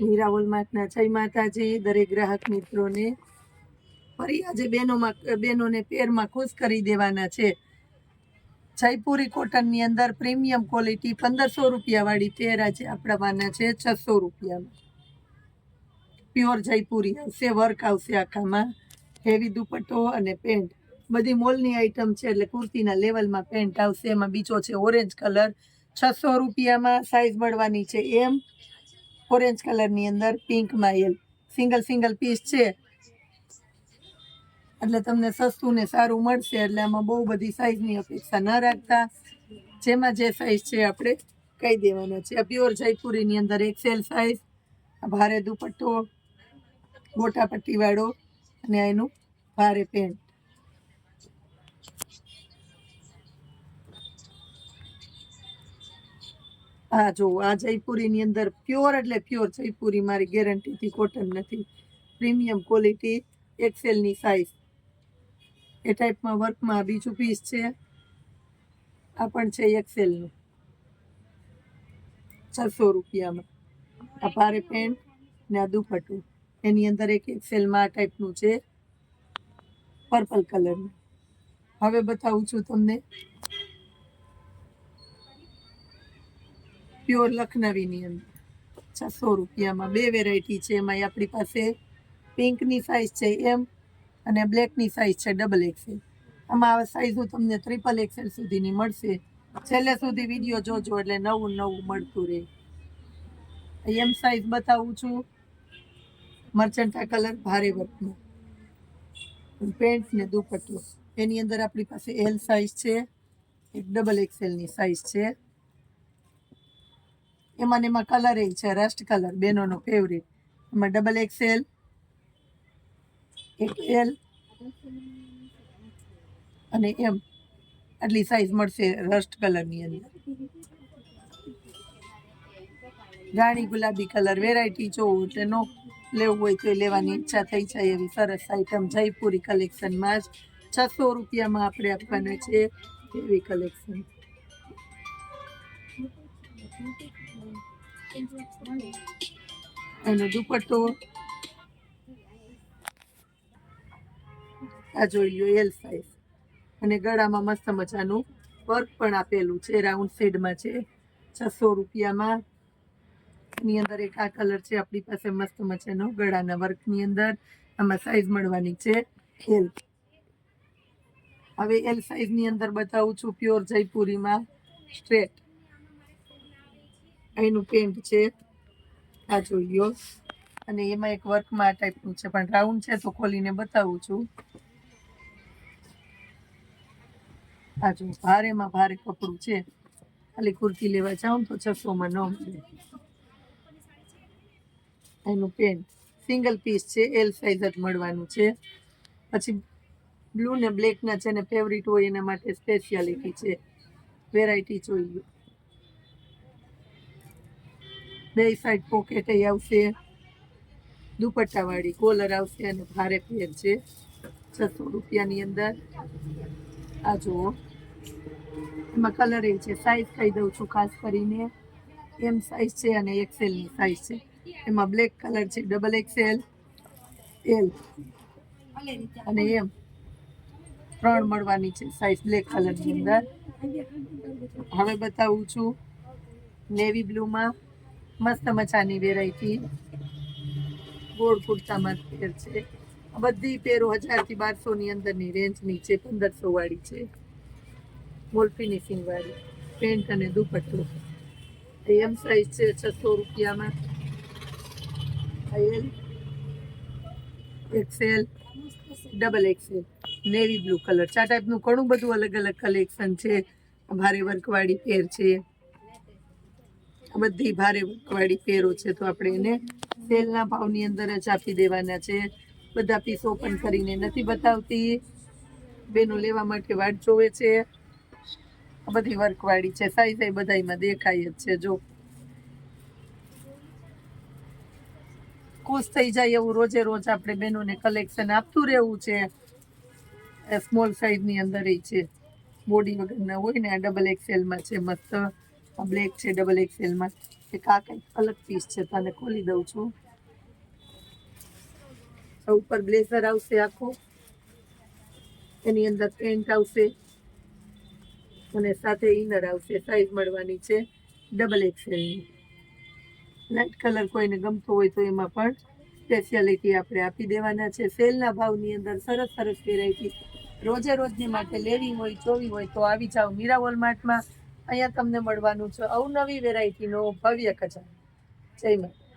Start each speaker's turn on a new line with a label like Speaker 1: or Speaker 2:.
Speaker 1: હીરા હોલમાર્ટના જય માતાજી, દરેક ગ્રાહક મિત્રોને. ફરી આજે બહેનોમાં બહેનોને પેરમાં ખુશ કરી દેવાના છે. જયપુરી કોટનની અંદર પ્રીમિયમ ક્વોલિટી પંદરસો રૂપિયાવાળી પેર આજે આપણાવાના છે, છસો રૂપિયામાં. પ્યોર જયપુરી આવશે, વર્ક આવશે આખામાં. હેવી દુપટ્ટો અને પેન્ટ બધી મોલની આઈટમ છે એટલે કુર્તીના લેવલમાં પેન્ટ આવશે, એમાં બીજો છે ઓરેન્જ કલર છસો રૂપિયામાં સાઇઝ મળવાની છે એમ. ઓરેન્જ કલરની અંદર પિંકમાં એલ સિંગલ સિંગલ પીસ છે. એટલે તમને સસ્તું ને સારું મળશે, એટલે આમાં બહુ બધી સાઇઝની અપેક્ષા ન રાખતા. જેમાં જે સાઇઝ છે આપણે કહી દેવાના છે. પ્યોર જયપુરીની અંદર એક્સેલ સાઇઝ ભારે દુપટ્ટો મોટા પટ્ટીવાળો અને એનું ભારે પેન્ટ હા, જો, આ જયપુરીની અંદર પ્યોર એટલે પ્યોર જયપુરી મારી ગેરંટીથી કોટન નથી. પ્રીમિયમ ક્વોલિટી એક્સેલની સાઇઝ એ ટાઈપમાં વર્કમાં બીજું પીસ છે. આ પણ છે એક્સેલનું છસો રૂપિયામાં. આ ભારે પેન્ટ ને આ દુપટ્ટું. એની અંદર એક એક્સેલમાં આ ટાઈપનું છે. પર્પલ કલરનું હવે બતાવું છું તમને. પ્યોર લખનવીની અંદર. છસો રૂપિયામાં બે વેરાયટી છે. એમાં આપણી પાસે પિંકની સાઇઝ છે એમ અને બ્લેકની સાઇઝ છે ડબલ એક્સેલ આમાં આ સાઇઝો તમને ટ્રિપલ એક્સેલ સુધીની મળશે. છેલ્લે સુધી વીડિયો જોજો એટલે નવું નવું મળતું રહે. એમ સાઇઝ બતાવું છું. મર્ચન્ટા કલર ભારે વર્કનો. પેન્ટ ને દુપટ્ટો. એની અંદર આપણી પાસે એલ સાઇઝ છે. એક ડબલ એક્સેલની સાઇઝ છે. એમાં ને એમાં કલર એ છે રસ્ટ કલર બેનોનો ફેવરેટ એમાં ડબલ એક્સેલ એક એલ અને એમ. આટલી સાઈઝ મળશે રસ્ટ કલરની અંદર. રાણી ગુલાબી કલર વેરાયટી જોવું એટલે નો લેવું હોય તો લેવાની ઈચ્છા થઈ જાય એવી સરસ આઈટમ જયપુરી કલેક્શનમાં જ. છસો રૂપિયામાં આપણે આપવાના છે એવી કલેક્શન એનો દુપટ્ટો. આ જોઈ લો એલ સાઈઝ અને ગળામાં મસ્ત મજાનું વર્ક પણ આપેલું છે રાઉન્ડ શેડમાં છે. છસો રૂપિયામાં. એની અંદર એક આ કલર છે, આપણી પાસે મસ્ત મજાનો ગળાના વર્કની અંદર. આમાં સાઈઝ મળવાની છે એલ હવે એલ સાઈઝની અંદર બતાવું છું પ્યોર જયપુરીમાં સ્ટ્રેટ એનું પેન્ટ છે, આ જોઈ લો અને એમાં એક વર્કમાં આ ટાઈપનું છે, પણ રાઉન્ડ છે તો ખોલીને બતાવું છું. આ જો ભારેમાં ભારે કપડું છે. ખાલી કુર્તી લેવા જાઉં તો છસોમાં ન મળે. એનું પેન્ટ. સિંગલ પીસ છે એલ સાઇઝ જ મળવાનું છે. પછી બ્લુ ને બ્લેકના જેને ફેવરિટ હોય એના માટે સ્પેશિયાલિટી છે. વેરાયટી જોઈ બે સાઈડ પોકેટ આવશે. દુપટ્ટાવાળી કોલર આવશે અને ભારે પેર છે. છસો રૂપિયાની અંદર. આ જુઓ. એમાં કલર એ છે. સાઈઝ કહી દઉં છું ખાસ કરીને. એમ સાઈઝ છે અને એક્સેલની સાઈઝ છે. એમાં બ્લેક કલર છે. ડબલ એક્સેલ એલ અને એમ ત્રણ મળવાની છે સાઈઝ બ્લેક કલરની અંદર. હવે બતાવું છું. નેવી બ્લુમાં મસ્ત મજાની વેરાયટી ગોળ કુર્તામાં પેર છે. બધી પેરો હજારથી બારસોની અંદરની રેન્જની છે, પંદરસો વાળી છે. મોલ ફિનિશિંગ વાળી. પેન્ટ અને દુપટ્ટો. એમ સાઈઝ છે, છસો રૂપિયામાં. L XL double XL navy blue colour ચા ટાઈપનું ઘણું બધું અલગ અલગ કલેક્શન છે. ભારે વર્કવાળી પેર છે. બધી ભારે વર્કવાળી પેરો છે, તો આપણે એને સેલના ભાવની અંદર જ આપી દેવાના છે. બધા પીસ ઓપન કરીને નથી બતાવતી. બેનો લેવા માટે વાટ જોવે છે. બધી વર્કવાળી છે, સાઈ સાઈ બધામાં દેખાય જ છે, જો. ખુશ થઈ જાય એવું રોજે રોજ આપણે બહેનોને કલેક્શન આપતું રહેવું છે. સ્મોલ સાઈઝની અંદર એ છે. બોડી વગરના હોય ને આ ડબલ એક્સેલમાં છે, મસ્ત. બ્લેક છે ડબલ એક્સેલમાં એક આ કંઈક અલગ પીસ છે તને ખોલી દઉં છું. ઉપર બ્લેઝર આવશે આખું. એની અંદર પેન્ટ આવશે. અને સાથે ઇનર આવશે સાઈઝ મળવાની છે ડબલ એક્સેલની લાઇટ કલર કોઈને ગમતો હોય તો એમાં પણ સ્પેશિયાલિટી આપણે આપી દેવાના છે. સેલના ભાવની અંદર સરસ સરસ વેરાયટી રોજે રોજની માટે લેવી હોય જોવી હોય તો આવી જાઓ મીરા વોલમાર્ટમાં અહીંયા તમને મળવાનું છે અવનવી વેરાયટીનો ભવ્ય કચા જય માતા